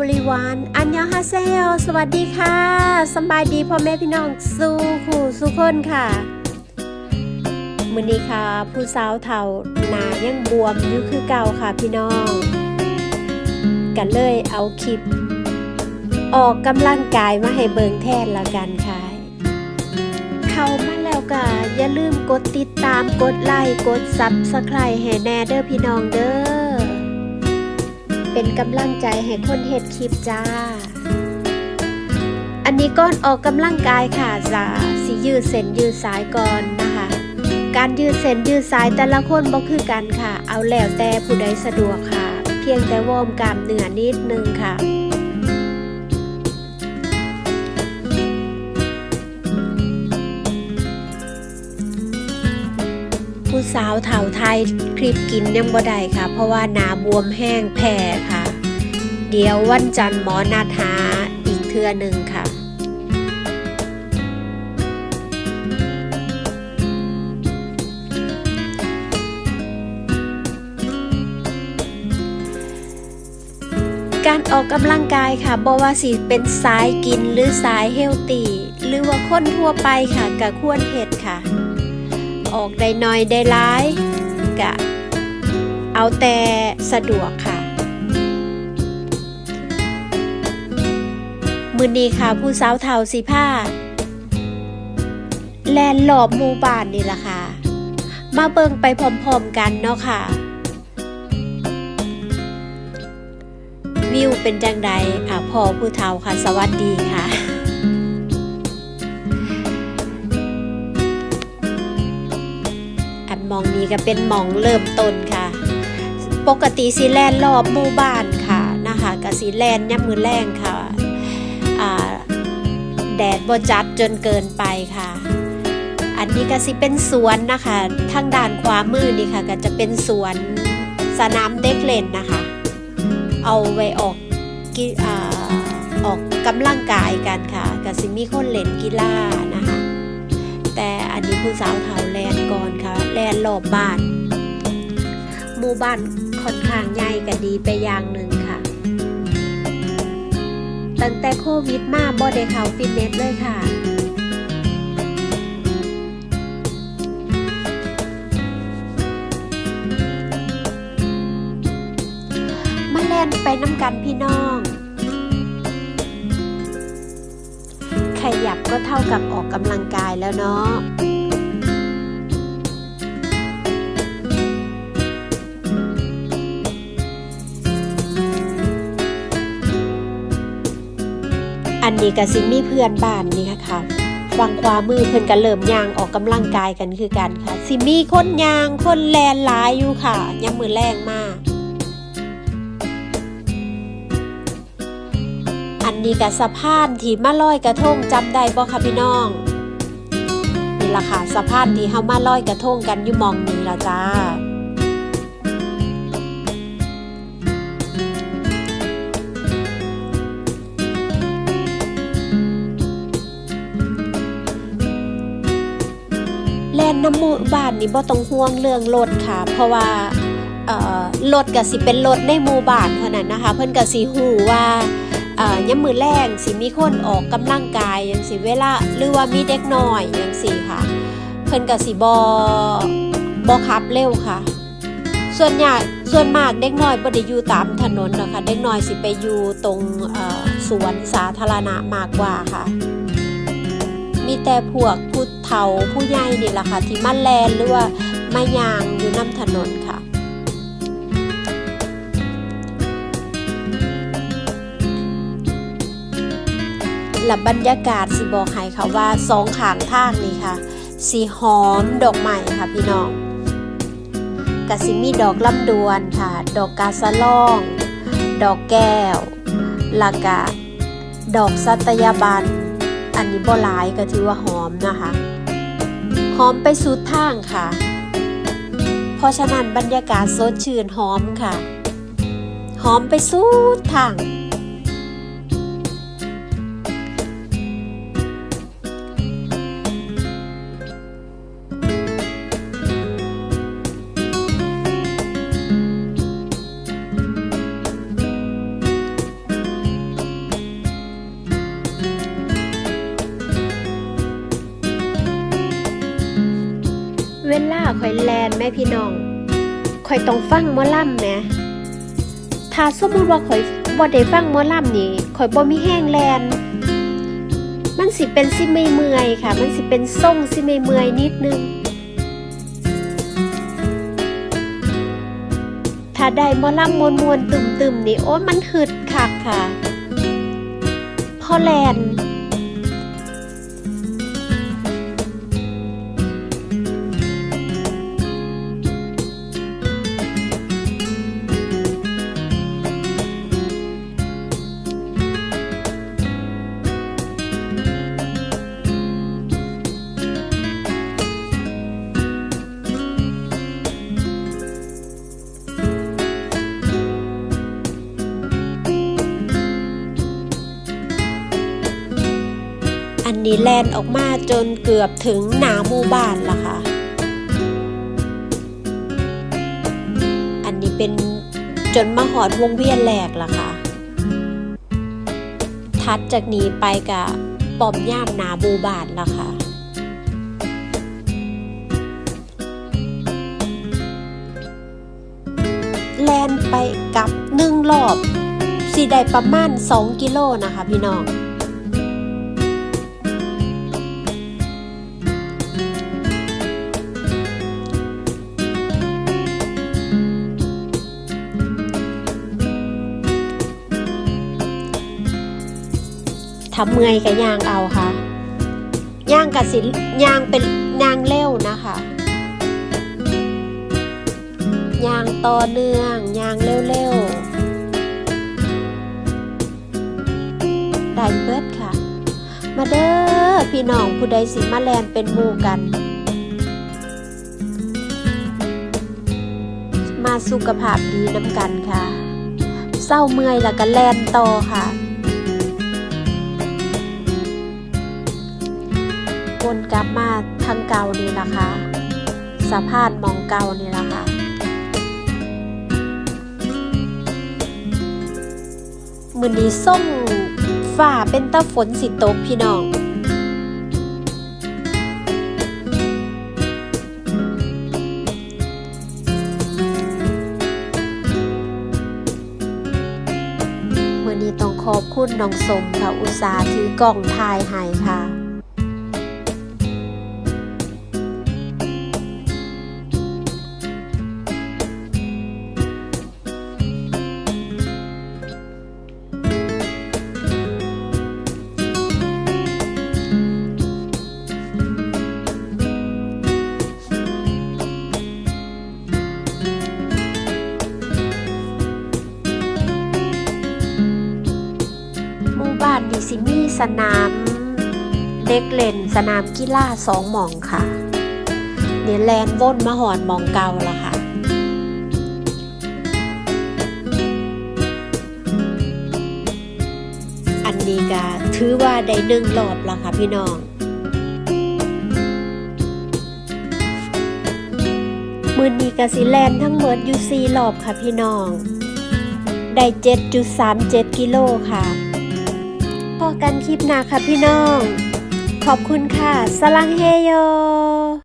everyone อันยองฮาเซโยสวัสดีค่ะสบายดีพ่อแม่พี่น้องสู้คู่สู้คนค่ะมือนี้ค่ะ ผู้สาวเฒ่าหนายังบวมอยู่คือเก่าค่ะพี่น้องกันเลยเอาคลิป ออกกำลังกายมาให้เบิงแทนละกันค่ะเข้ามาแล้วก็อย่าลืมกดติดตามกดไลค์กดซับสไครต์ให้แน่เด้อพี่น้องเด้อ เป็นกำลังใจให้คนเฮ็ดคลิปจ้า อันนี้ก้อนออกกำลังกายค่ะจ้าสิยืดเส้นยืดสายก่อนนะคะ การยืดเส้นยืดสายแต่ละคนบ่คือกันค่ะ เอาแล้วแต่ผู้ใดสะดวกค่ะ เพียงแต่วอร์มกล้ามเนื้อนิดนึงค่ะผู้สาวเถ่าไทยคลิปกินยังบ่ได้ค่ะ เพราะว่าหนาบวมแห้งแพ้ค่ะ เดี๋ยววันจันทร์หมอนัดหาอีกเทื่อหนึ่งค่ะการออกกำลังกายค่ะบ่ว่าสิเป็นสายกินหรือสายเฮลตีหรือว่าคนทั่วไปค่ะก็ควรเฮ็ดค่ะ ออกได้น้อยได้ร้ายกะเอาแต่สะดวกค่ะ มือนี้ค่ะผู้สาวเทาสีผ้า แลนหลอบหมู่บ้านนี่ล่ะค่ะ มาเบิงไปพร้อมๆกันเนาะค่ะ วิวเป็นจังใดอะพ่อผู้เฒ่าค่ะ สวัสดีค่ะอันมองนี้ก็เป็นหมองเริ่มต้นค่ะ ปกติสีแลนรอบหมู่บ้านค่ะนะคะกับสีแลนย่ำมือแรงค่ะ แดดบ่จัดจนเกินไปค่ะ อันนี้ก็สิเป็นสวนนะคะทางด้านขวามือนี่ค่ะ ก็จะเป็นสวนสนามเด็กเล่นนะคะ เอาไว้ออกกิอ่าออกกำลังกายกันค่ะก็สิมีคนเล่นกีฬานะคะ แต่อันนี้ผู้สาวเทาแลนก่อนค่ะแลนรอบบ้านหมู่บ้านค่อนข้างใหญ่ก็ดีไปอย่างหนึ่ง ตั้งแต่โควิดมาบ่ได้เข้าฟิตเนสเลยค่ะ มาแล่นไปน้ำกันพี่น้อง ขยับก็เท่ากับออกกำลังกายแล้วเนาะ นนี้ก็สิมีเพื่อนบ้านนี่ค่ะค่ะฟังความมือเพิ่นก็เริ่มยางออกกำลังกายกันคือกันค่ะ สิมีคนยางคนแลนหลายอยู่ค่ะยังมือแรงมาก อันนี้กับสะพานที่มาลอยกระทงจำได้บ่คะพี่น้องนี่ล่ะค่ะสะพานที่เฮามาลอยกระทงกันอยู่มองนี้ละจ้า นน้ำหมูบ้านนี่บ่ต้องห่วงเรื่องรถค่ะ เพราะว่ารถก็สิเป็นรถในหมู่บ้านเท่านั้นนะคะ เพิ่นก็สิฮู้ว่ายามมื้อแรงสิมีคนออกกำลังกายจังซี่เวลาหรือว่ามีเด็กน้อยจังซี่ค่ะ เพิ่นก็สิบ่บ่ขับเร็วค่ะ ส่วนใหญ่ส่วนมากเด็กน้อยบ่ได้อยู่ตามถนนนะคะเด็กน้อยสิไปอยู่ตรงสวนสาธารณะมากกว่าค่ะ มีแต่พวกผู้เฒ่าผู้ใหญ่นี่แหละค่ะที่มาแลนหรือว่ามายางอยู่น้ำถนนค่ะและบรรยากาศสิบอกให้ค่ะว่าสองขางทางนี่ค่ะ สีหอมดอกไม้ค่ะพี่น้องกสิมีดอกลำดวนค่ะ ดอกกาสะล่อง ดอกแก้วลากะดอกสัตยาบัน อันนี้บ่หลายก็ถือว่าหอมนะคะหอมไปสุดทางค่ะ เพราะฉะนั้นบรรยากาศสดชื่นหอมค่ะ หอมไปสุดทาง ลาข่อยแลนแม่พี่น้องข่อยต้องฟังมอลำแหมถ้าสมมติว่าข่อยบ่ได้ฟังมอลำนี่ข่อยบ่มีแห้งแลนมันสิเป็นสิไม่เมื่อยค่ะ มันสิเป็นส่งสิไม่เมื่อยนิดนึง ถ้าได้มอลำมวนมวนตุ่มตุ่มนี่โอ้มันหึดคักค่ะ พอแลน นนี้แลนออกมาจนเกือบถึงหนาหมู่บ้านละค่ะ อันนี้เป็นจนมาหอดวงเวียนแหลกละค่ะ ทัดจากนี้ไปกับปอมย่ามหนาหมู่บ้านละค่ะ แลนไปกับหนึ่งรอบสีได้ประมาณ 2 กิโลนะคะพี่น้อง ทำเมื่อยกับยางเอาค่ะย่างกับสิยางเป็นยางเร็วนะคะยางต่อเนื่องยางเร็วๆได้เบิดค่ะ มาเด้อพี่น้องผู้ใดสิมาแลนเป็นหมู่กัน มาสุขภาพดีน้ำกันค่ะเศร้าเมื่อยแล้วก็แลนต่อค่ะ วนกลับมาทางเก่านี่ล่ะค่ะสะพานมองเก่านี่ล่ะค่ะมือนี้ส่งฝ่าเป็นตะฝนสิตกพี่น้องมือนี้ต้องขอบคุณน้องสมค่ะอุตสาห์ถือกล่องทายให้ค่ะ สนามเด็กเล่นสนามกีฬาสองหม่องค่ะเนี่ยแลนว่นมาหอดหมองเก่าละค่ะอันนี้ก็ถือว่าได้หนึ่งรอบแล้วค่ะพี่น้องมือนี้กสิแลนทั้งหมดอยู่สี่รอบค่ะพี่น้อง ได้ 7.37 กิโลค่ะ พอกันคลิปหน้าค่ะพี่น้อง ขอบคุณค่ะ สลังเฮโย